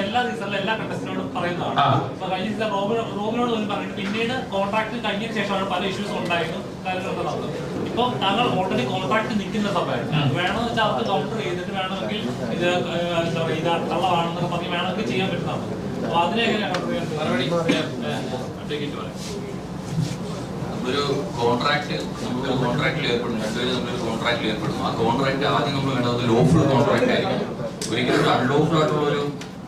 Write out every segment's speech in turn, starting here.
എല്ലാ സീസണിലും എല്ലാ കണ്ടസ്റ്റന്റിനോടും പറയുന്നതാണ്. അപ്പൊ ഇപ്പൊ കഴിഞ്ഞ സീസൺ റോബിനോ റോബിനോട് പോലും പറഞ്ഞിട്ട് പിന്നീട് കോൺട്രാക്ട് കഴിഞ്ഞതിന് ശേഷമാണ് പല ഇഷ്യൂസ് ഉണ്ടായിരുന്നു. ഇപ്പൊ താങ്കൾ ഓൾറെഡി കോൺട്രാക്ട് നിൽക്കുന്ന സമയത്ത് ഉം. വേണമെന്ന് വെച്ചാൽ അവർക്ക് കൗണ്ടർ ചെയ്തിട്ട് വേണമെങ്കിൽ ഇത് എന്താ പറയുക ഇത് കള്ളമാണെന്നൊക്കെ പറഞ്ഞ് വേണമെങ്കിൽ ചെയ്യാൻ പറ്റുന്നതാണ്. അപ്പൊ അതിനെ എങ്ങനെയാണ് ഒരു കോൺട്രാക്ട് നമുക്ക് കോൺട്രാക്റ്റിൽ ഏർപ്പെടുന്നു രണ്ടുപേരും നമ്മളൊരു കോൺട്രാക്റ്റിൽ ഏർപ്പെടുന്നു ആ കോൺട്രാക്ട് ആദ്യം നമ്മൾ വേണ്ടത് ലോഫുൾ കോൺട്രാക്ട് ആയിരിക്കും ഒരിക്കലും ഒരു അൺലോഫുൾ ആയിട്ടുള്ള ഒരു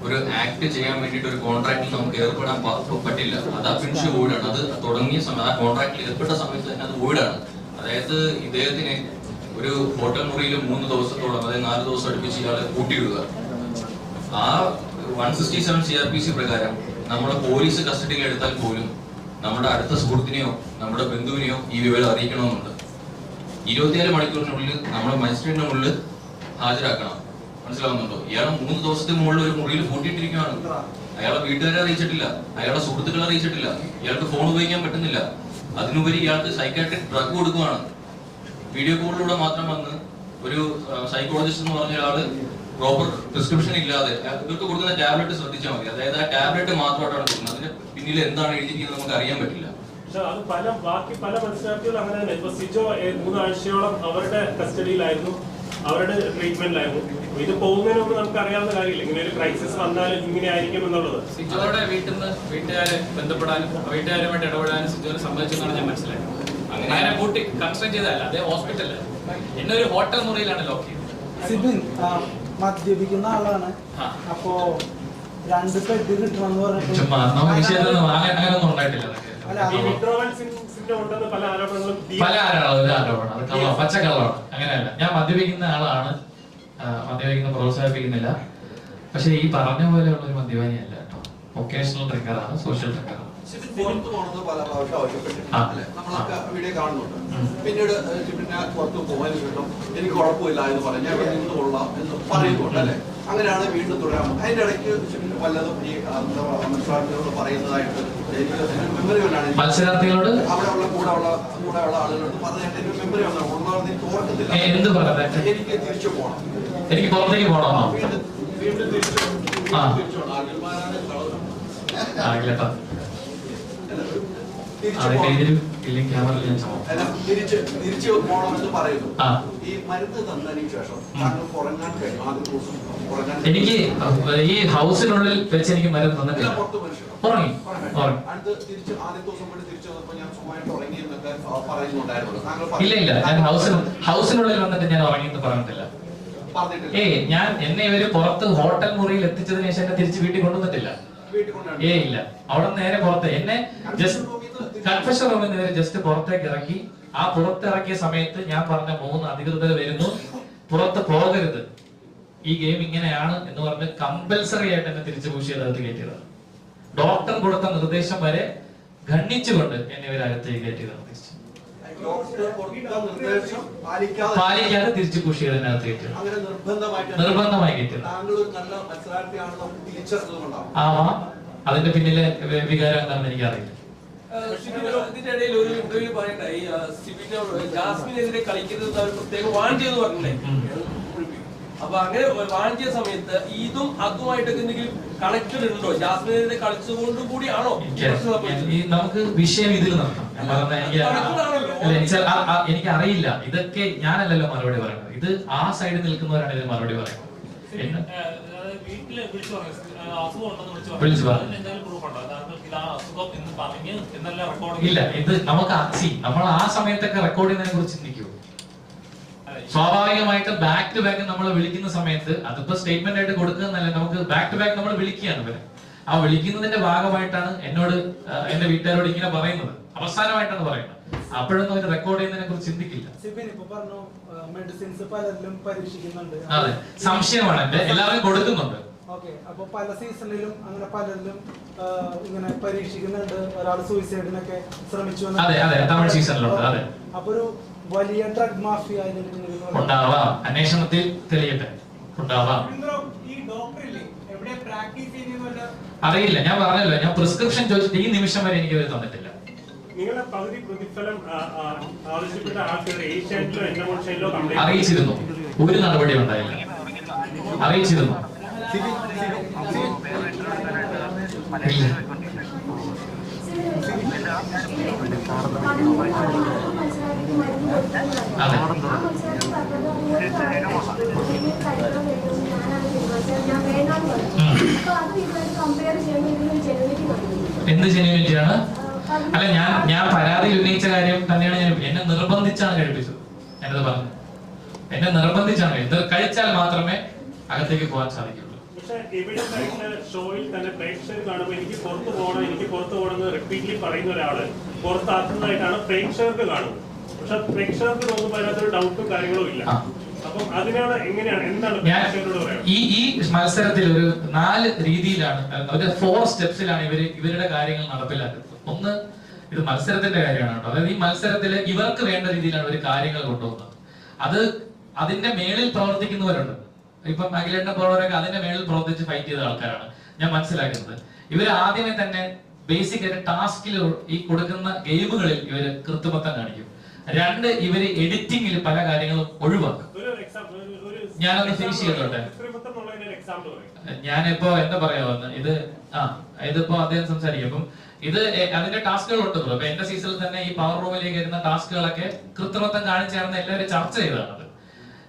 ഒരു ആക്ട് ചെയ്യാൻ വേണ്ടിയിട്ട് ഒരു കോൺട്രാക്റ്റിൽ നമുക്ക് ഏർപ്പെടാൻ പറ്റില്ല അത് അഫിൻഷ് വോയിഡാണ് അത് തുടങ്ങിയ സമയത്ത് ആ കോൺട്രാക്റ്റിൽ ഏർപ്പെട്ട സമയത്ത് തന്നെ അത് വോയിഡാണ് അതായത് ഇദ്ദേഹത്തിന് ഒരു ഹോട്ടൽ മുറിയിൽ മൂന്ന് ദിവസത്തോളം അതായത് നാല് ദിവസം അടുപ്പിച്ച് ഇയാളെ കൂട്ടിയിടുക ആ one sixty seven C R P C പ്രകാരം നമ്മുടെ പോലീസ് കസ്റ്റഡിയിൽ എടുത്താൽ പോലും നമ്മുടെ അടുത്ത സുഹൃത്തിനെയോ നമ്മുടെ ബന്ധുവിനെയോ ഈ വിവരം അറിയിക്കണമെന്നുണ്ട്. ഇരുപത്തിയാൽ മണിക്കൂറിനുള്ളിൽ നമ്മുടെ മജിസ്ട്രേറ്റിന് മുന്നിൽ ഹാജരാക്കണം. മനസ്സിലാവുന്നുണ്ടോ? ഇയാളെ മൂന്ന് ദിവസത്തെ മുകളിൽ ഒരു മുറിയിൽ പൂട്ടിയിട്ടിരിക്കുകയാണ് അയാളെ വീട്ടുകാരെ അറിയിച്ചിട്ടില്ല. അയാളെ സുഹൃത്തുക്കളെ അറിയിച്ചിട്ടില്ല. ഇയാൾക്ക് ഫോൺ ഉപയോഗിക്കാൻ പറ്റുന്നില്ല. അതിനുപരി ഇയാൾക്ക് സൈക്കാട്രിക് ഡ്രഗ് കൊടുക്കുകയാണ് വീഡിയോ കോളിലൂടെ മാത്രം വന്ന് ഒരു സൈക്കോളജിസ്റ്റ് എന്ന് പറഞ്ഞ ഒരാൾ പ്രോപ്പർ പ്രിസ്ക്രിപ്ഷൻ ഇല്ലാതെ ഇവർക്ക് കൊടുക്കുന്ന ടാബ്ലറ്റ് ശ്രദ്ധിച്ചാൽ മതി. അതായത് ആ ടാബ്ലറ്റ് മാത്രമായിട്ടാണ് കൊടുക്കുന്നത്. അതിന് പിന്നിൽ എന്താണ് എഴുതിയിരിക്കുന്നത് നമുക്ക് അറിയാൻ പറ്റില്ല. അത് പല ബാക്കി പല മത്സരാർത്ഥികളും അങ്ങനെ തന്നെ. ഇപ്പൊ സിജോ മൂന്നാഴ്ചയോളം അവരുടെ കസ്റ്റഡിയിലായിരുന്നു അവരുടെ ട്രീറ്റ്മെന്റിലായിരുന്നു ഇത് പോകുന്നതിന് മുമ്പ് നമുക്ക് അറിയാവുന്ന കാര്യമില്ല. ഇങ്ങനെ ഒരു ക്രൈസിസ് വന്നാലും ഇങ്ങനെ ആയിരിക്കും എന്നുള്ളത്. സിജോയുടെ വീട്ടിൽ നിന്ന് വീട്ടുകാരെ ബന്ധപ്പെടാനും വീട്ടുകാരുമായിട്ട് ഇടപെടാനും സിജോനെ സമ്മതിച്ചെന്നാണ് ഞാൻ മനസ്സിലായത്. അങ്ങനെ- കൂട്ടി കൺസ്ട്രക്ട് ചെയ്തതല്ല അതേ ഹോസ്പിറ്റലിൽ എന്നെ ഒരു ഹോട്ടൽ മുറിയിലാണ് ലോക്ക് ചെയ്തത്. സിബിൻ മദ്യപിക്കുന്ന ആളാണ്. അപ്പോ രണ്ട് കിട്ടണം എന്ന് പറഞ്ഞിട്ട്. അല്ല, പല ആരോപണങ്ങളും പല ആരോപണങ്ങളും ഒരു ആരോപണം അത് പച്ചക്കള്ളമാണ് അങ്ങനെയല്ല. ഞാൻ മദ്യപിക്കുന്ന ആളാണ്. മദ്യപിക്കുന്ന പ്രോത്സാഹിപ്പിക്കുന്നില്ല. പക്ഷെ ഈ പറഞ്ഞ പോലെയുള്ള ഒരു മദ്യപാനിയല്ല കേട്ടോ. ഒക്കേഷണൽ ഡ്രിങ്കറാണ് സോഷ്യൽ ഡ്രിങ്കറാണ് പുറത്ത് പോകണമെന്ന് പല പ്രാവശ്യം ആവശ്യപ്പെട്ടിട്ടുണ്ട്. അല്ലേ? നമ്മളൊക്കെ വീഡിയോ കാണുന്നുണ്ട്. പിന്നീട് പിന്നെ പുറത്ത് പോകാൻ കിട്ടും. എനിക്ക് കുഴപ്പമില്ല എന്ന് പറഞ്ഞ് ഞാൻ ഇവിടെ നിന്ന് കൊള്ളാം എന്ന് പറയുന്നുണ്ട് അല്ലെ? അങ്ങനെയാണ് വീണ്ടും തുടരാൻ. അതിന്റെ ഇടയ്ക്ക് പിന്നെ വല്ലതും ഈ മത്സരാർത്ഥികളോട് പറയുന്നതായിട്ട് എനിക്ക് മെമ്മറി മത്സരാർത്ഥികളോട് അവിടെ കൂടെയുള്ള കൂടെ ഉള്ള കൂടെ ഉള്ള ആളുകളോട് പറഞ്ഞിട്ട് എനിക്ക് മെമ്മറി വന്നു. ഉള്ളതെന്ന് എനിക്ക് പറഞ്ഞത്? എനിക്ക് തിരിച്ചു പോകണം. എനിക്ക് പുറത്തേക്ക് പോകണം? വീണ്ടും തിരിച്ചു തിരിച്ചു പോകണം അഖിൽമാരാണ് കളവ്. ആ ഇല്ലട്ടോ തിരിച്ചു അതിന്റെ പോകണം ഇതിൽ ഇല്ലെങ്കിൽ ക്യാമറയിൽ ഞാൻ ചുമ അല്ല, തിരിച്ച് തിരിച്ച് പോകണമെന്ന് പറയുന്നു. ഈ മരുന്ന് തന്നതിന് ശേഷം താങ്കൾ ഉറങ്ങാൻ കഴിഞ്ഞു ആദ്യ ദിവസം എനിക്ക് ഈ ഹൗസിനുള്ളിൽ വെച്ച് എനിക്ക് മരുന്ന് തന്നിട്ടില്ല. ഉറങ്ങി. ഇല്ല ഇല്ല. ഞാൻ ഹൗസിന് ഹൗസിൽ ഹൗസിനുള്ളിൽ വന്നിട്ട് ഞാൻ ഉറങ്ങിയെന്ന് പറഞ്ഞിട്ടില്ല. ഏയ് ഞാൻ എന്നെ ഇവർ പുറത്ത് ഹോട്ടൽ മുറിയിൽ എത്തിച്ചതിന് ശേഷം എന്നെ തിരിച്ച് വീട്ടിൽ കൊണ്ടുവന്നിട്ടില്ല. വീട്ടിൽ കൊണ്ടാണ് ഏ ഇല്ല. അവിടെ നേരെ പുറത്ത് എന്നെ ജസ്റ്റ് കൺഫെഷൻ റൂമിൽ ജസ്റ്റ് പുറത്തേക്ക് ഇറക്കി. ആ പുറത്തിറക്കിയ സമയത്ത് ഞാൻ പറഞ്ഞ മൂന്ന് അധികൃതർ വരുന്നു. പുറത്ത് പോകരുത്. ഈ ഗെയിം ഇങ്ങനെയാണ് എന്ന് പറഞ്ഞ് കമ്പൽസറി ആയിട്ട് എന്നെ തിരിച്ചു പൂശി അകത്ത് കയറ്റിയതാണ്. ഡോക്ടർ കൊടുത്ത നിർദ്ദേശം വരെ ഖണ്ഡിച്ചുകൊണ്ട് എന്നെ ഇവർ അകത്തേക്ക് കയറ്റിയത് കൊടുത്ത നിർദ്ദേശം പാലിക്കാതെ തിരിച്ചു പൂശി അതിനകത്ത് കയറ്റിയത് നിർബന്ധമായി കയറ്റിയത് ആ അതിന്റെ പിന്നിലെ വികാരം എന്താണെന്ന് എനിക്കറിയില്ല. ഇതിന്റെ ഇടയിൽ ഒരു ഇന്റർവ്യൂ പറയണ്ട ഈ ആ, സിബിന്റെ ജാസ്മിനെതിരെ കളിക്കുന്നത് അവർ പ്രത്യേകം വാൺ ചെയ്ത് പറഞ്ഞില്ലേ അപ്പൊ അങ്ങനെ വാണിജ്യ സമയത്ത് ഇതും അതുമായിട്ടൊക്കെ എന്തെങ്കിലും കണക്റ്റഡ് ഉണ്ടോ ജാസ്മിനെ കളിച്ചതുകൊണ്ട് കൂടിയാണോ എനിക്ക് പ്രശ്നം നമുക്ക് വിഷയം ഇതിൽ നടത്താം എനിക്ക് അറിയില്ല ഇതൊക്കെ ഞാനല്ലല്ലോ മറുപടി പറയുന്നത് ഇത് ആ സൈഡിൽ നിൽക്കുന്നവരാണ് ഇതിന് മറുപടി പറയുന്നത് വീട്ടിൽ വിളിച്ചു പറഞ്ഞു അസുഖം ഉണ്ടെന്ന് വിളിച്ചു പറഞ്ഞു. ഇല്ല ഇത് നമുക്ക് സി നമ്മൾ ആ സമയത്തൊക്കെ റെക്കോർഡ് ചെയ്യുന്നതിനെ കുറിച്ച് ചിന്തിക്കൂ. സ്വാഭാവികമായിട്ട് ബാക്ക് ടു ബാക്ക് നമ്മൾ വിളിക്കുന്ന സമയത്ത് അതിപ്പോ സ്റ്റേറ്റ്മെന്റ് ആയിട്ട് കൊടുക്കുന്നല്ല നമുക്ക് ബാക്ക് ടു ബാക്ക് നമ്മൾ വിളിക്കുകയാണ് ഇവരെ. ആ വിളിക്കുന്നതിന്റെ ഭാഗമായിട്ടാണ് എന്നോട് എന്റെ വീട്ടുകാരോട് ഇങ്ങനെ പറയുന്നത്. അവസാനമായിട്ടാണ് പറയുന്നത്. അപ്പോഴൊന്നും അവർ റെക്കോർഡ് ചെയ്യുന്നതിനെ കുറിച്ച് ചിന്തിക്കില്ല. സിബിൻ ഇപ്പൊ പറഞ്ഞു മെഡിസിൻസ് പലരിലും പരീക്ഷിക്കുന്നുണ്ട്. അതെ സംശയമാണ്. എന്റെ എല്ലാവരും കൊടുക്കുന്നുണ്ട്. ഓക്കെ. അപ്പൊ പല സീസണിലും അങ്ങനെ പലരിലും ഇങ്ങനെ പരീക്ഷിക്കുന്നുണ്ട്. ഒരാൾ സൂയിസൈഡിനൊക്കെ ശ്രമിച്ചു എന്ന് അതെ, അതെ, തമിഴ് സീസണിലുണ്ട്, അതെ. അപ്പൊ ഒരു വലിയ ഡ്രഗ് മാഫിയ ഉണ്ടാവാം. അന്വേഷണത്തിൽ തെളിയട്ടെ. ഉണ്ടാവാം. അറിയില്ല. ഞാൻ പറഞ്ഞല്ലോ. ഞാൻ പ്രിസ്ക്രിപ്ഷൻ ചോദിച്ചിട്ട് ഈ നിമിഷം വരെ എനിക്ക് തന്നിട്ടില്ല. അറിയിച്ചിരുന്നു. ഒരു നടപടി ഉണ്ടായില്ല. അറിയിച്ചിരുന്നു. എന്ത് ജെനുവിനിറ്റിയാണ് അല്ല ഞാൻ ഞാൻ പരാതി ഉന്നയിച്ച കാര്യം തന്നെയാണ് ഞാൻ എന്നെ നിർബന്ധിച്ചാണ് കഴിപ്പിച്ചത് ഞാനത് പറഞ്ഞു. എന്നെ നിർബന്ധിച്ചാണ്. കഴിച്ചാൽ മാത്രമേ അകത്തേക്ക് പോകാൻ സാധിക്കുള്ളൂ പക്ഷെ ഇവിടെ ഷോയിൽ തന്നെ പ്രേക്ഷകർ കാണുമ്പോൾ എനിക്ക് പുറത്തു പോകണം എനിക്ക് പുറത്തു പോകണം എന്ന് റിപ്പീറ്റ്ലി പറയുന്ന ഒരാൾ പുറത്താക്കുന്നതായിട്ടാണ് പ്രേക്ഷകർക്ക് കാണുന്നത്. പക്ഷെ പ്രേക്ഷകർക്ക് തോന്നുമ്പോൾ അതിനകത്തൊരു ഡൗട്ടും കാര്യങ്ങളും ഇല്ല. ഈ ഈ മത്സരത്തിൽ ഒരു നാല് രീതിയിലാണ് ഒരു ഫോർ സ്റ്റെപ്സിലാണ് ഇവർ ഇവരുടെ കാര്യങ്ങൾ നടപ്പിലാക്കുന്നത്. ഒന്ന് ഇത് മത്സരത്തിന്റെ കാര്യമാണ് കേട്ടോ. അതായത് ഈ മത്സരത്തിൽ ഇവർക്ക് വേണ്ട രീതിയിലാണ് ഇവർ കാര്യങ്ങൾ കൊണ്ടുപോകുന്നത്. അത് അതിന്റെ മേളിൽ പ്രവർത്തിക്കുന്നവരുണ്ട്. ഇപ്പം അഖിലേണ്ട പോലുള്ളവരൊക്കെ അതിന്റെ മേളിൽ പ്രവർത്തിച്ച് ഫൈറ്റ് ചെയ്ത ആൾക്കാരാണ്. ഞാൻ മനസ്സിലാക്കുന്നത്. ഇവർ ആദ്യമേ തന്നെ ബേസിക് ആയിട്ട് ടാസ്കിൽ ഈ കൊടുക്കുന്ന ഗെയിമുകളിൽ ഇവർ കൃത്രിമത്വം കാണിക്കും. രണ്ട് ഇവർ എഡിറ്റിംഗിൽ പല കാര്യങ്ങളും ഒഴിവാക്കും. ഞാനൊന്ന് ഫിനിഷ് ചെയ്തോട്ടെ. ഞാനിപ്പോ എന്താ പറയാ ഇത് ആ ഇതിപ്പോ അദ്ദേഹം സംസാരിക്കും. അപ്പം ഇത് അതിന്റെ ടാസ്കുകൾ ഉണ്ട് അപ്പൊ എന്റെ സീസണിൽ തന്നെ ഈ പവർ റൂമിലേക്ക് വരുന്ന ടാസ്കുകളൊക്കെ കൃത്രിമത്വം കാണിച്ചായിരുന്നു എല്ലാവരും ചർച്ച ചെയ്തതാണത്.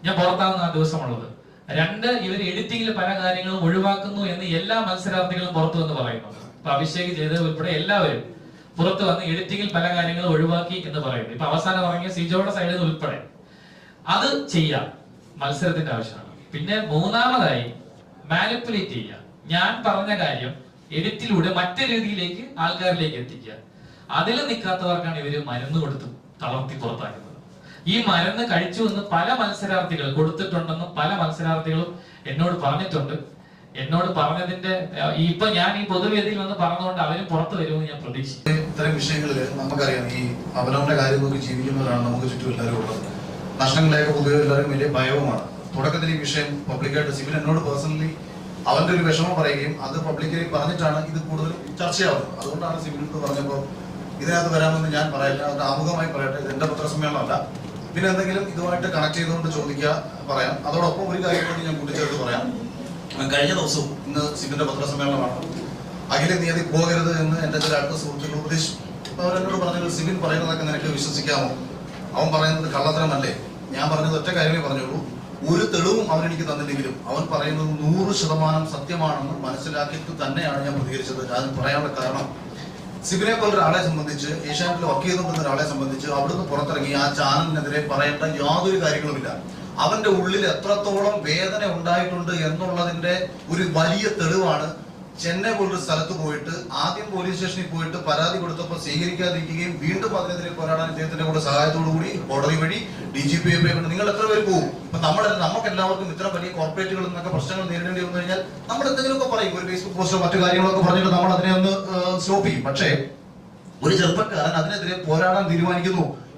ഞാൻ പുറത്താകുന്ന ആ ദിവസമുള്ളത്. രണ്ട് ഇവർ എഡിറ്റിംഗിൽ പല കാര്യങ്ങളും ഒഴിവാക്കുന്നു എന്ന് എല്ലാ മത്സരാർത്ഥികളും പുറത്തു വന്ന് പറയുന്നു. ഇപ്പൊ അഭിഷേക് ചെയ്തത് ഉൾപ്പെടെ എല്ലാവരും പുറത്തു വന്ന് എഡിറ്റിംഗിൽ പല കാര്യങ്ങളും ഒഴിവാക്കി എന്ന് പറയുന്നു. ഇപ്പൊ അവസാനം ഇറങ്ങിയ സിജോയുടെ സൈഡിൽ നിന്ന് ഉൾപ്പെടെ. അത് ചെയ്യാം. മത്സരത്തിന്റെ ആവശ്യമാണ്. പിന്നെ മൂന്നാമതായി മാനിപ്പുലേറ്റ് ചെയ്യുക. ഞാൻ പറഞ്ഞ കാര്യം എഡിറ്റിലൂടെ മറ്റു രീതിയിലേക്ക് ആൾക്കാരിലേക്ക് എത്തിക്കുക. അതിൽ നിൽക്കാത്തവർക്കാണ് ഇവർ മരുന്ന് കൊടുത്ത് തളർത്തി പുറത്താക്കുന്നത്. ഈ മരുന്ന് കഴിച്ചു എന്ന് പല മത്സരാർത്ഥികൾ കൊടുത്തിട്ടുണ്ടെന്നും പല മത്സരാർത്ഥികളും എന്നോട് പറഞ്ഞിട്ടുണ്ട്. എന്നോട് പറഞ്ഞതിന്റെ ഇപ്പൊ ഞാൻ ഈ പൊതുവേദിയിൽ വന്ന് പറഞ്ഞുകൊണ്ട് അവരും പുറത്തു വരുമെന്ന് ഞാൻ പ്രതീക്ഷിക്കുന്നു. ഇത്തരം വിഷയങ്ങളിൽ നമുക്കറിയാം. ഈ അവനവന്റെ കാര്യം നോക്കി ജീവിക്കുന്നവരാണ് നമുക്ക് ചുറ്റും എല്ലാവരും ഉള്ളത്. നഷ്ടങ്ങളെയൊക്കെ പൊതുവെ എല്ലാവരും വലിയ ഭയവുമാണ്. തുടക്കത്തിൽ ഈ വിഷയം പബ്ലിക്കായിട്ട് സിവിൽ എന്നോട് പേഴ്സണലി അവന്റെ ഒരു വിഷമം പറയുകയും അത് പബ്ലിക്കലി പറഞ്ഞിട്ടാണ് ഇത് കൂടുതൽ ചർച്ചയാവുന്നത്. അതുകൊണ്ടാണ് സിവിലിനോട് പറഞ്ഞപ്പോൾ ഇതിനകത്ത് വരാമെന്ന് ഞാൻ പറയില്ല. അത് ആമുഖമായി പറയട്ടെ. ഇത് എന്റെ പത്രസമ്മേളനമല്ല. പിന്നെ എന്തെങ്കിലും ഇതുമായിട്ട് കണക്ട് ചെയ്തുകൊണ്ട് ചോദിക്കുക പറയാം. അതോടൊപ്പം ഒരു കാര്യം കൂടി ഞാൻ കൂട്ടിച്ചേർത്ത് പറയാം. കഴിഞ്ഞ ദിവസവും ഇന്ന് സിബിന്റെ പത്രസമ്മേളനമാണ്. അഖില തീയതി പോകരുത് എന്ന് എന്റെ ചില അടുത്ത സുഹൃത്തുക്കൾ ഉപദേശിച്ചു. അപ്പൊ അവരെന്നോട് പറഞ്ഞത് സിബിൻ പറയുന്നതൊക്കെ നിനക്ക് വിശ്വസിക്കാമോ? അവൻ പറയുന്നത് കള്ളത്തരമല്ലേ? ഞാൻ പറഞ്ഞത് ഒറ്റ കാര്യമേ പറഞ്ഞുള്ളൂ. ഒരു തെളിവും അവൻ എനിക്ക് തന്നില്ലെങ്കിലും അവൻ പറയുന്നത് നൂറ് ശതമാനം സത്യമാണെന്ന് മനസ്സിലാക്കിയിട്ട് തന്നെയാണ് ഞാൻ പ്രതികരിച്ചത്. അത് പറയാനുള്ള കാരണം സിബിനെ പോലെ ഒരാളെ സംബന്ധിച്ച് ഏഷ്യാനെറ്റിൽ വർക്ക് ചെയ്തുകൊണ്ടിരുന്ന ഒരാളെ സംബന്ധിച്ച് അവിടുന്ന് പുറത്തിറങ്ങി ആ ചാനലിനെതിരെ പറയേണ്ട യാതൊരു കാര്യങ്ങളുമില്ല. അവന്റെ ഉള്ളിൽ എത്രത്തോളം വേദന ഉണ്ടായിട്ടുണ്ട് എന്നുള്ളതിന്റെ ഒരു വലിയ തെളിവാണ് ചെന്നൈ പോലൊരു സ്ഥലത്ത് പോയിട്ട് ആദ്യം പോലീസ് സ്റ്റേഷനിൽ പോയിട്ട് പരാതി കൊടുത്തപ്പോൾ സ്വീകരിക്കാതിരിക്കുകയും വീണ്ടും അതിനെതിരെ പോരാടാൻ ഇദ്ദേഹത്തിന്റെ കൂടെ സഹായത്തോടു കൂടി കോടതി വഴി ഡി ജി പി കൊണ്ട് നിങ്ങൾ എത്ര പേര് പോകും ഇപ്പൊ നമ്മുടെ നമുക്ക് എല്ലാവർക്കും ഇത്ര വലിയ കോർപ്പറേറ്റുകളിൽ നിന്നൊക്കെ പ്രശ്നങ്ങൾ നേരിടേണ്ടി വന്നു കഴിഞ്ഞാൽ നമ്മൾ എന്തെങ്കിലുമൊക്കെ പറയും. ഒരു ഫേസ്ബുക്ക് പോസ്റ്റോ മറ്റു കാര്യങ്ങളൊക്കെ പറഞ്ഞിട്ട് നമ്മൾ അതിനെ ഒന്ന് സ്റ്റോപ്പ് ചെയ്യും. പക്ഷേ ഒരു ചെറുപ്പക്കാരൻ അതിനെതിരെ പോരാടാൻ തീരുമാനിക്കുന്നു.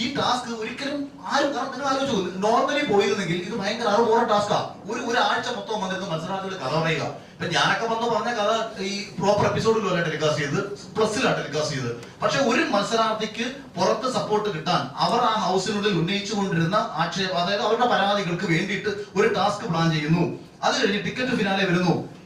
ഈ ടാസ്ക് ഒരിക്കലും ആരും കാരണം നിങ്ങൾ ആലോചിച്ചു നോർമലി പോയിരുന്നെങ്കിൽ ഇത് ഭയങ്കര ആറ് ബോറ ടാസ്കാ ഒരു ഒരാഴ്ച മൊത്തം വന്നിരുന്ന മത്സരാർത്ഥികൾ കഥ പറയുക. ഇപ്പൊ ഞാനൊക്കെ വന്ന് പറഞ്ഞ കഥ ഈ പ്രോപ്പർ എപ്പിസോഡിലല്ല ടെലികാസ്റ്റ് ചെയ്ത് പ്ലസ്സിലാണ് ടെലികാസ്റ്റ് ചെയ്ത്. പക്ഷെ ഒരു മത്സരാർത്ഥിക്ക് പുറത്ത് സപ്പോർട്ട് കിട്ടാൻ അവർ ആ ഹൗസിനുള്ളിൽ ഉന്നയിച്ചു കൊണ്ടിരുന്ന ആക്ഷേപം അതായത് അവരുടെ പരാതികൾക്ക് വേണ്ടിയിട്ട് ഒരു ടാസ്ക് പ്ലാൻ ചെയ്യുന്നു. അത് കഴിഞ്ഞ് ടിക്കറ്റ് ഫിനാലെ വരുന്നു.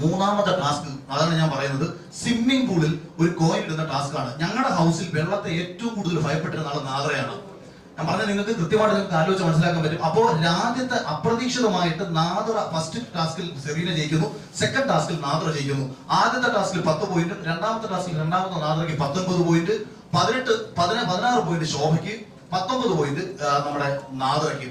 മൂന്നാമത്തെ ടാസ്ക് അതാണ് ഞാൻ പറയുന്നത്. സ്വിമ്മിംഗ് പൂളിൽ ഒരു കോയിൻ ഇടുന്ന ടാസ്ക് ആണ്. ഞങ്ങളുടെ ഹൗസിൽ വെള്ളത്തെ ഏറ്റവും കൂടുതൽ ഭയപ്പെട്ടിരുന്ന ആൾ നാദ്രയാണ് ഞാൻ പറഞ്ഞ നിങ്ങൾക്ക് കൃത്യമായിട്ട് നിങ്ങൾക്ക് ആലോചിച്ച് മനസ്സിലാക്കാൻ പറ്റും. അപ്പോൾ രാജ്യത്തെ അപ്രതീക്ഷിതമായിട്ട് നാദ്ര ഫസ്റ്റ് ടാസ്കിൽ സെറീന ജയിക്കുന്നു. സെക്കൻഡ് ടാസ്കിൽ നാദ്ര ജയിക്കുന്നു. ആദ്യത്തെ ടാസ്കിൽ പത്ത് പോയിന്റ് രണ്ടാമത്തെ ടാസ്കിൽ രണ്ടാമത്തെ നാദ്രയ്ക്ക് പത്തൊൻപത് പോയിന്റ് പതിനെട്ട് പതിന പതിനാറ് പോയിന്റ് ശോഭയ്ക്ക് പത്തൊമ്പത് പോയിന്റ് നമ്മുടെ നാദ്രയ്ക്ക്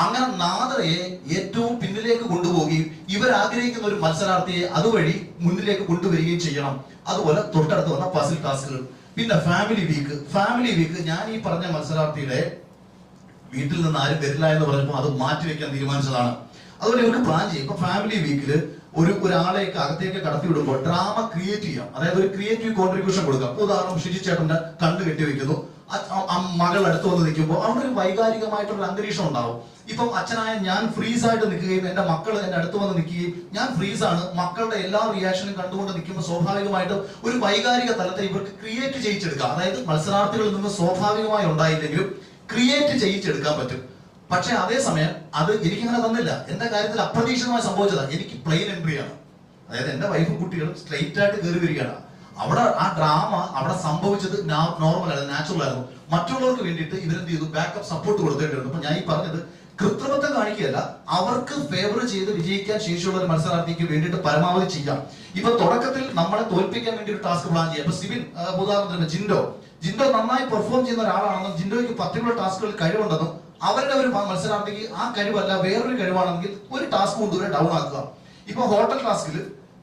അങ്ങനെ നാദറയെ ഏറ്റവും പിന്നിലേക്ക് കൊണ്ടുപോവുകയും ഇവർ ആഗ്രഹിക്കുന്ന ഒരു മത്സരാർത്ഥിയെ അതുവഴി മുന്നിലേക്ക് കൊണ്ടുവരികയും ചെയ്യണം. അതുപോലെ തൊട്ടടുത്ത് വന്ന പസിൽ ടാസ്കുകൾ പിന്നെ ഫാമിലി വീക്ക്. ഫാമിലി വീക്ക് ഞാൻ ഈ പറഞ്ഞ മത്സരാർത്ഥിയുടെ വീട്ടിൽ നിന്ന് ആരും വരില്ല എന്ന് പറഞ്ഞപ്പോൾ അത് മാറ്റിവെക്കാൻ തീരുമാനിച്ചതാണ്. അതുകൊണ്ട് ഇവർക്ക് പ്ലാൻ ചെയ്യും. ഇപ്പൊ ഫാമിലി വീക്കിൽ ഒരു ഒരാളെ അകത്തേക്ക് കടത്തി വിടുമ്പോൾ ഡ്രാമ ക്രിയേറ്റ് ചെയ്യാം. അതായത് ഒരു ക്രിയേറ്റീവ് കോൺട്രിബ്യൂഷൻ കൊടുക്കാം. ഉദാഹരണം ഷിജി ചേട്ടന്റെ കണ്ണ് കെട്ടി വെക്കുന്നു അ- അ- അ- മകൾ അടുത്ത് വന്ന് നിൽക്കുമ്പോൾ അവിടെ ഒരു വൈകാരികമായിട്ടുള്ള അന്തരീക്ഷം ഉണ്ടാവും. ഇപ്പം അച്ഛനായ ഞാൻ ഫ്രീസ് ആയിട്ട് നിൽക്കുകയും എന്റെ മക്കൾ എന്റെ അടുത്ത് വന്ന് നിൽക്കുകയും ഞാൻ ഫ്രീസ് ആണ് മക്കളുടെ എല്ലാ റിയാക്ഷനും കണ്ടുകൊണ്ട് നിൽക്കുമ്പോൾ സ്വാഭാവികമായിട്ടും ഒരു വൈകാരിക തലത്തെ ഇവർക്ക് ക്രിയേറ്റ് ചെയ്യിച്ചെടുക്കാം. അതായത് മത്സരാർത്ഥികളിൽ നിന്ന് സ്വാഭാവികമായി ഉണ്ടായില്ലെങ്കിലും ക്രിയേറ്റ് ചെയ്യിച്ചെടുക്കാൻ പറ്റും. പക്ഷെ അതേസമയം അത് എനിക്കങ്ങനെ തന്നില്ല. എന്റെ കാര്യത്തിൽ അപ്രതീക്ഷിതമായി സംഭവിച്ചതാണ് എനിക്ക് പ്ലെയിൻ എൻട്രി ആണ്. അതായത് എന്റെ വൈഫും കുട്ടികളും സ്ട്രെയിറ്റ് ആയിട്ട് കയറി വരികയാണ്. അവിടെ ആ ഡ്രാമ അവിടെ സംഭവിച്ചത് നോർമൽ ആയിരുന്നു നാച്ചുറൽ ആയിരുന്നു. മറ്റുള്ളവർക്ക് വേണ്ടിയിട്ട് ഇവരെന്ത് ചെയ്തു? ബാക്കപ്പ് സപ്പോർട്ട് കൊടുത്തിട്ടുണ്ട് അപ്പൊ ഞാൻ ഈ പറഞ്ഞത് കൃത്രിമത്വം കാണിക്കുകയല്ല അവർക്ക് ഫേവർ ചെയ്ത് വിജയിക്കാൻ ശേഷിയുള്ള ഒരു മത്സരാർത്ഥിക്ക് വേണ്ടിയിട്ട് പരമാവധി ചെയ്യാം. ഇപ്പൊ തുടക്കത്തിൽ നമ്മളെ തോൽപ്പിക്കാൻ വേണ്ടി ഒരു ടാസ്ക് പ്ലാൻ ചെയ്യാം. ഇപ്പൊ ഉദാഹരണത്തിന് ജിൻഡോ. ജിൻഡോ നന്നായി പെർഫോം ചെയ്യുന്ന ഒരാളാണെന്നും ജിൻഡോയ്ക്ക് പർട്ടിക്കുലർ ടാസ്കുകളിൽ കഴിവുണ്ടെന്നും അവരുടെ ഒരു മത്സരാർത്ഥിക്ക് ആ കഴിവല്ല വേറൊരു കഴിവാണെങ്കിൽ ഒരു ടാസ്ക് കൊണ്ടുവരെ ഡൗൺ ആക്കുക. ഇപ്പൊ ഹോട്ടൽ ടാസ്കിൽ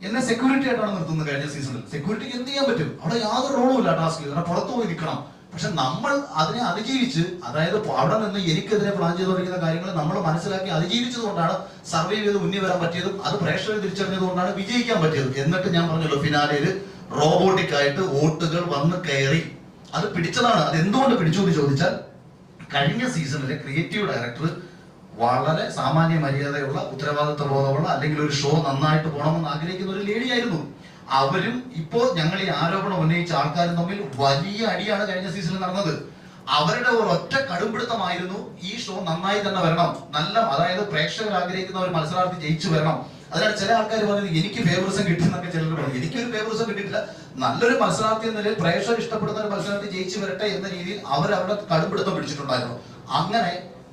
എന്നെ സെക്യൂരിറ്റി ആയിട്ടാണ് നിർത്തുന്നത് കഴിഞ്ഞ സീസണിൽ സെക്യൂരിറ്റിക്ക് എന്ത് ചെയ്യാൻ പറ്റും? അവിടെ യാതൊരു റോളും ഇല്ല ടാസ്ക് കാരണം പുറത്തു പോയി നിൽക്കണം. പക്ഷെ നമ്മൾ അതിനെ അതിജീവിച്ച് അതായത് അവിടെ നിന്ന് എനിക്കെതിരെ പ്ലാൻ ചെയ്തുകൊണ്ടിരിക്കുന്ന കാര്യങ്ങൾ നമ്മൾ മനസ്സിലാക്കി അതിജീവിച്ചത് കൊണ്ടാണ് സർവൈവ് ചെയ്ത് മുന്നിൽ വരാൻ പറ്റിയതും അത് പ്രേക്ഷകർ തിരിച്ചറിഞ്ഞത് കൊണ്ടാണ് വിജയിക്കാൻ പറ്റിയത്. എന്നിട്ട് ഞാൻ പറഞ്ഞല്ലോ ഫിനാലയിൽ റോബോട്ടിക് ആയിട്ട് വോട്ടുകൾ വന്ന് കയറി. അത് പിടിച്ചതാണ്. അത് എന്തുകൊണ്ട് പിടിച്ചു എന്ന് ചോദിച്ചാൽ കഴിഞ്ഞ സീസണിലെ ക്രിയേറ്റീവ് ഡയറക്ടർ വളരെ സാമാന്യ മര്യാദയുള്ള ഉത്തരവാദിത്വ ബോധമുള്ള അല്ലെങ്കിൽ ഒരു ഷോ നന്നായിട്ട് പോകണമെന്ന് ആഗ്രഹിക്കുന്ന ഒരു ലേഡി ആയിരുന്നു. അവരും ഇപ്പോ ഞങ്ങൾ ഈ ആരോപണം ഉന്നയിച്ച ആൾക്കാരും തമ്മിൽ വലിയ അടിയാണ് കഴിഞ്ഞ സീസണിൽ നടന്നത്. അവരുടെ ഒരു ഒറ്റ കടുംപിടുത്തമായിരുന്നു ഈ ഷോ നന്നായി തന്നെ വരണം. നല്ല അതായത് പ്രേക്ഷകർ ആഗ്രഹിക്കുന്ന ഒരു മത്സരാർത്ഥി ജയിച്ചു വരണം. അതിനാൽ ചില ആൾക്കാർ പറയുന്നത് എനിക്ക് ഫേവറിസം കിട്ടുന്നൊക്കെ ചിലർ പറഞ്ഞു. എനിക്കൊരു ഫേവറിസം കിട്ടിയിട്ടില്ല. നല്ലൊരു മത്സരാർത്ഥി എന്ന നിലയിൽ പ്രേക്ഷകർ ഇഷ്ടപ്പെടുന്ന ഒരു മത്സരാർത്ഥി ജയിച്ചു വരട്ടെ എന്ന രീതിയിൽ അവർ അവരുടെ കടുംപിടുത്തം പിടിച്ചിട്ടുണ്ടായിരുന്നു. അങ്ങനെ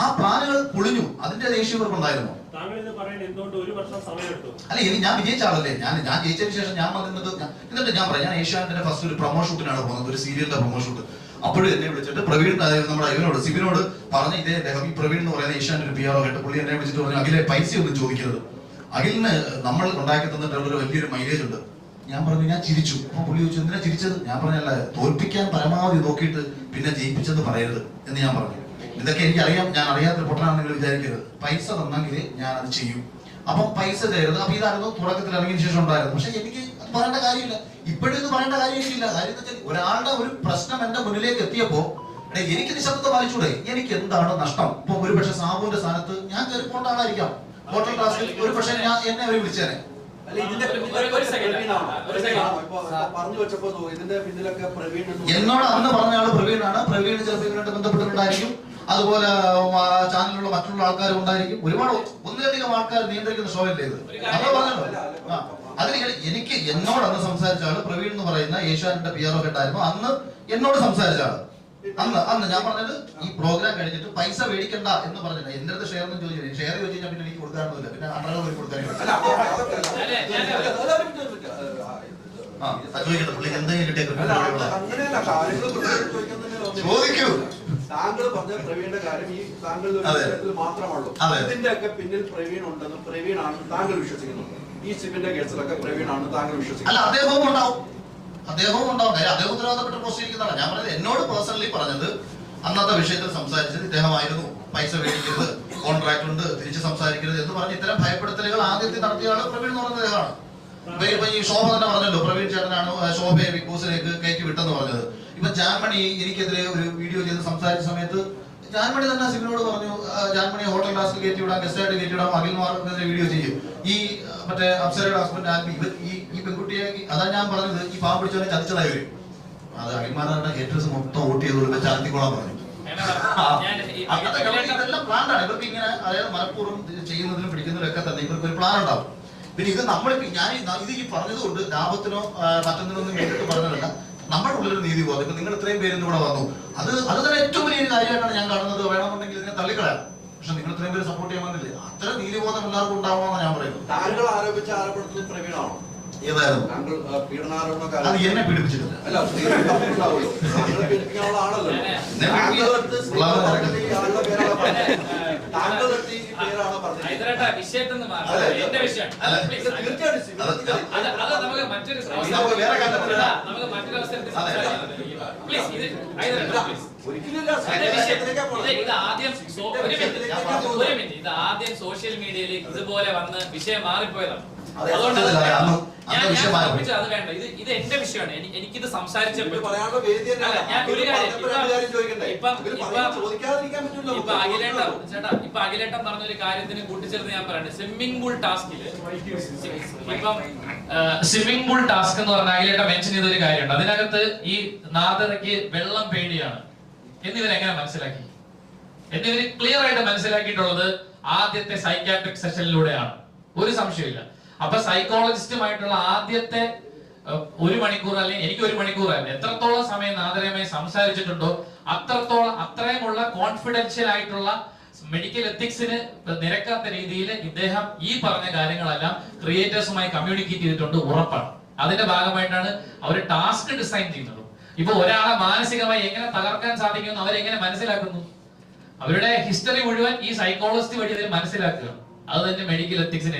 ആ പ്ലാനുകൾ പൊളിഞ്ഞു. അതിന്റെ ദേഷ്യം ഇവർക്കുണ്ടായിരുന്നു. ഇത് അല്ല ഇനി ഞാൻ വിജയിച്ച ആളല്ലേ? ഞാൻ ഞാൻ ജയിച്ചതിന് ശേഷം ഞാൻ വന്നിരുന്നത് എന്നിട്ട് ഞാൻ പറയാം ഞാൻ ഏഷ്യാനെറ്റിന്റെ ഫസ്റ്റ് ഒരു പ്രൊമോ ഷൂട്ടിനാണ് പോകുന്നത് ഒരു സീരിയലിന്റെ പ്രൊമോ ഷൂട്ട് അപ്പോഴും എന്നെ വിളിച്ചിട്ട് പ്രവീൺ അതായത് നമ്മുടെ ഇവനോട് സിബിനോട് പറഞ്ഞ ഇതേ അദ്ദേഹം ഈ പ്രവീൺ എന്ന് പറയുന്ന ഏഷ്യാന്റെ ഒരു പി ആർ കേട്ട് പുള്ളി എന്നെ വിളിച്ചിട്ട് പറഞ്ഞു അഖിലെ പൈസ ഒന്നും ചോദിക്കരുത്. അഖിലിന് നമ്മൾ ഉണ്ടാക്കി തന്നിട്ടുള്ള ഒരു വലിയൊരു മൈലേജ് ഉണ്ട്. ഞാൻ പറഞ്ഞു ഞാൻ ചിരിച്ചു. അപ്പൊ പുള്ളി ചോദിച്ചു എന്തിനാ ചിരിച്ചത്? ഞാൻ പറഞ്ഞല്ല തോൽപ്പിക്കാൻ പരമാവധി നോക്കിയിട്ട് പിന്നെ ജയിപ്പിച്ചത് പറയരുത് എന്ന് ഞാൻ പറഞ്ഞു. ഇതൊക്കെ എനിക്കറിയാം ഞാൻ അറിയാത്ത പൊട്ടനാണെങ്കിൽ വിചാരിക്കരുത്. പൈസ തന്നെങ്കിൽ ഞാൻ അത് ചെയ്യും. അപ്പം പൈസ തരുന്നത് അപ്പൊ ഇതായിരുന്നു തുടക്കത്തിൽ ഇറങ്ങിയ ശേഷം ഉണ്ടായിരുന്നു പക്ഷെ എനിക്ക് അത് പറയേണ്ട കാര്യമില്ല. ഇപ്പോഴും ഇത് പറയേണ്ട കാര്യമില്ല. കാര്യം വെച്ചാൽ ഒരാളുടെ ഒരു പ്രശ്നം എന്റെ മുന്നിലേക്ക് എത്തിയപ്പോ എനിക്ക് നിശബ്ദത വായിച്ചൂടെ എനിക്ക് എന്താണ് നഷ്ടം? ഇപ്പൊ ഒരു പക്ഷെ സാബുവിന്റെ സ്ഥാനത്ത് ഞാൻ കയറി പോകേണ്ട ആളായിരിക്കാം. ഹോട്ടൽ ക്ലാസ്സിൽ ഒരു പക്ഷെ ഞാൻ എന്നെ അവർ വിളിച്ചേനെ. എന്നോട് അന്ന് പറഞ്ഞ ആൾ പ്രവീണാണ് പ്രവീൺ ചിലപ്പോൾ ഇതിനായിട്ട് ബന്ധപ്പെട്ടിട്ടുണ്ടായിരിക്കും. അതുപോലെ ചാനലിലുള്ള മറ്റുള്ള ആൾക്കാരും ഉണ്ടായിരിക്കും ഒരുപാട് ഒന്നിലധികം ആൾക്കാർ നിയന്ത്രിക്കുന്ന ഷോ അല്ലേ ഇത് അത് പറഞ്ഞല്ലോ അതിന് എനിക്ക് എന്നോട് അന്ന് സംസാരിച്ച ആൾ പ്രവീൺ എന്ന് പറയുന്ന ഏഷ്യാനെറ്റിന്റെ പി ആർ ഒക്കെ ഉണ്ടായിരുന്നു അന്ന് എന്നോട് സംസാരിച്ചാണ് അന്ന് അന്ന് ഞാൻ പറഞ്ഞത് ഈ പ്രോഗ്രാം കഴിഞ്ഞിട്ട് പൈസ മേടിക്കണ്ട എന്ന് പറഞ്ഞില്ല എന്റെ അടുത്ത് ഷെയർ ഒന്നും ചോദിച്ചില്ല ഷെയർ ചോദിച്ചു കഴിഞ്ഞാൽ പിന്നെ എനിക്ക് കൊടുക്കാനൊന്നുമില്ല പിന്നെ അണ്ടറ കൊടുക്കാനില്ല ഒരു അത് ചോദിക്കട്ടെ പുള്ളിക്ക് എന്തെങ്കിലും ചോദിക്കൂ. താങ്കൾ പറഞ്ഞ പ്രവീണിന്റെ കാര്യം ഈ താങ്കളുടെ. മാത്രമുള്ളൂ അതിന്റെ ഇതിന്റെ ഒക്കെ പിന്നിൽ പ്രവീൺ ഉണ്ടെന്നും പ്രവീൺ ആണെന്ന് താങ്കൾ വിശ്വസിക്കുന്നു ഈ സിബിന്റെ കേസിലൊക്കെ പ്രവീൺ ആണ് താങ്കൾ അല്ല വിശ്വസിക്കുന്നു അദ്ദേഹവും ഉണ്ടാവും. അദ്ദേഹവും ഉണ്ടാവും. കാര്യം അദ്ദേഹം ഉത്തരവാദപ്പെട്ട പോസ്റ്റ് ഇരിക്കുന്നതാണ് ഞാൻ പറഞ്ഞത് എന്നോട് പേഴ്സണലി പറഞ്ഞത് അന്നത്തെ വിഷയത്തിൽ സംസാരിച്ചത് ഇദ്ദേഹമായിരുന്നു. പൈസ മേടിക്കരുത് കോൺട്രാക്ട് ഉണ്ട് തിരിച്ച് സംസാരിക്കരുത് എന്ന് പറഞ്ഞ് ഇത്തരം ഭയപ്പെടുത്തലുകൾ ആദ്യത്തെ നടത്തിയ പ്രവീൺ എന്ന് പറയുന്ന അദ്ദേഹമാണ് ഇപ്പൊ ഈ ശോഭ തന്നെ പറഞ്ഞല്ലോ പ്രവീൺ ചേട്ടനാണ് ശോഭയെ ബിഗ് ബോസിലേക്ക് കയറ്റി വിട്ടെന്ന് പറഞ്ഞത്. ഇപ്പൊ ജാൻമണി എനിക്കെതിരെ ഒരു വീഡിയോ ചെയ്ത് സംസാരിച്ച സമയത്ത് ജാൻമണി തന്നെ സിബിനോട് പറഞ്ഞു ജാൻമണി ഹോട്ടൽ ക്ലാസ്സിൽ കയറ്റി വിടാം ഗസ്റ്റായിട്ട് കയറ്റി വിടാം അഖിൽമാർക്കെതിരെ വീഡിയോ ചെയ്യും. ഈ മറ്റേ അപ്സരയുടെ ഹസ്ബൻഡ് ആൽബി ഈ ഈ പെൺകുട്ടിയെ അതാ ഞാൻ പറഞ്ഞത് ഈ പാവം പിടിച്ചവനെ ചതിച്ചതായി വരും അത് അഖിൽമാരുടെ ഹേറ്റേഴ്സ് മൊത്തം വോട്ട് ചെയ്തോണ്ട് ചാർത്തിക്കോളാൻ പറഞ്ഞു. മലപ്പുറം അതൊക്കെ ഇവർക്ക് ഇതെല്ലാം പ്ലാൻ ഇവർക്ക് ഇങ്ങനെ അതായത് മനഃപൂർവം ചെയ്യുന്നതിനും ഒക്കെ തന്നെ ഇവർക്ക് ഒരു പ്ലാൻ ഉണ്ടാവും. പിന്നെ ഇത് നമ്മൾ ഞാൻ ഇത് ഈ പറഞ്ഞതുകൊണ്ട് ലാഭത്തിനോ മറ്റൊന്നിനോ മറ്റൊന്നിനൊന്നും കേട്ടിട്ട് പറഞ്ഞതല്ല. നമ്മുടെ ഉള്ളിലൊരു നീതി ബോധം നിങ്ങൾ ഇത്രയും പേര് ഇന്ന് ഇവിടെ വന്നു. അത് അത് തന്നെ ഏറ്റവും വലിയൊരു കാര്യമായിട്ടാണ് ഞാൻ കാണുന്നത്. വേണമെന്നുണ്ടെങ്കിൽ ഇതിനെ തള്ളിക്കളയാം. പക്ഷെ നിങ്ങൾ ഇത്രയും പേര് സപ്പോർട്ട് ചെയ്യാൻ വന്നില്ലേ? അത്ര നീതിബോധം എല്ലാവർക്കും ഉണ്ടാവുമെന്ന് ഞാൻ പറയുന്നു താങ്കൾ ആരോപിച്ച ആരോപണത്തിൽ പ്രവീണാണോ ഏതായിരുന്നു? താങ്കൾ പീഡനാരോപണ അത് എന്നെ പീഡിപ്പിച്ചിട്ടില്ല. അല്ല പീഡിപ്പിക്കാനുള്ള ആളല്ലോ. ഇത് ആദ്യം ഒരു മിനിറ്റ്. ഇത് ആദ്യം സോഷ്യൽ മീഡിയയിൽ ഇതുപോലെ വന്ന് വിഷയം മാറിപ്പോയതാണ്. അതുകൊണ്ട് അത് സത്യത്തിൽ അന്ന് ഞാൻ ഞാൻ വിഷയം അത് വേണ്ട. ഇത് ഇത് എന്റെ വിഷയമാണ്. എനി- എനിക്കിത് സംസാരിച്ചപ്പോൾ പറയാനുള്ള വേദി അല്ല, ഞാൻ ഒരു കാര്യം ചോദിക്കണ്ടേ? ഇപ്പം ഇവർ ഇപ്പം ചോദിക്കാതിരിക്കാൻ പറ്റില്ല ഇപ്പൊ അഖിലേട്ടൻ ചേട്ടാ ഇപ്പൊ അഖിലേട്ടൻ പറഞ്ഞൊരു കാര്യത്തിന് കൂട്ടിച്ചേർത്ത് ഞാൻ പറയട്ടെ. സ്വിമ്മിംഗ് പൂൾ ടാസ്കിൽ ഇപ്പം സ്വിമ്മിംഗ് പൂൾ ടാസ്ക് എന്ന് പറഞ്ഞ അഖിലേട്ടൻ മെൻഷൻ ചെയ്ത ഒരു കാര്യമുണ്ട്. അതിനകത്ത് ഈ നാദറയ്ക്ക് വെള്ളം പേടിയാണ്. എന്നിവരെങ്ങനെ മനസ്സിലാക്കി? എന്നിവര് ക്ലിയർ ആയിട്ട് മനസ്സിലാക്കിയിട്ടുള്ളത് ആദ്യത്തെ സൈക്കാട്രിക് സെഷനിലൂടെയാണ് ഒരു സംശയമില്ല അപ്പൊ സൈക്കോളജിസ്റ്റുമായിട്ടുള്ള ആദ്യത്തെ ഒരു മണിക്കൂർ അല്ലെങ്കിൽ എനിക്ക് ഒരു മണിക്കൂർ എത്രത്തോളം സമയം നാദരയുമായി സംസാരിച്ചിട്ടുണ്ടോ അത്രത്തോളം അത്രയുമുള്ള കോൺഫിഡൻഷ്യൽ ആയിട്ടുള്ള മെഡിക്കൽ എത്തിക്സിന് നിരക്കാത്ത രീതിയിൽ ഇദ്ദേഹം ഈ പറഞ്ഞ കാര്യങ്ങളെല്ലാം ക്രിയേറ്റേഴ്സുമായി കമ്മ്യൂണിക്കേറ്റ് ചെയ്തിട്ടുണ്ട് ഉറപ്പാണ്. അതിന്റെ ഭാഗമായിട്ടാണ് അവർ ടാസ്ക് ഡിസൈൻ ചെയ്യുന്നത്. ഇപ്പൊ ഒരാളെ മാനസികമായി എങ്ങനെ തകർക്കാൻ സാധിക്കുമെന്ന് അവരെങ്ങനെ മനസ്സിലാക്കുന്നു? അവരുടെ ഹിസ്റ്ററി മുഴുവൻ ഈ സൈക്കോളജിസ്റ്റ് വഴി മനസ്സിലാക്കുക. അത് തന്നെ മെഡിക്കൽ എത്തിക്സിന്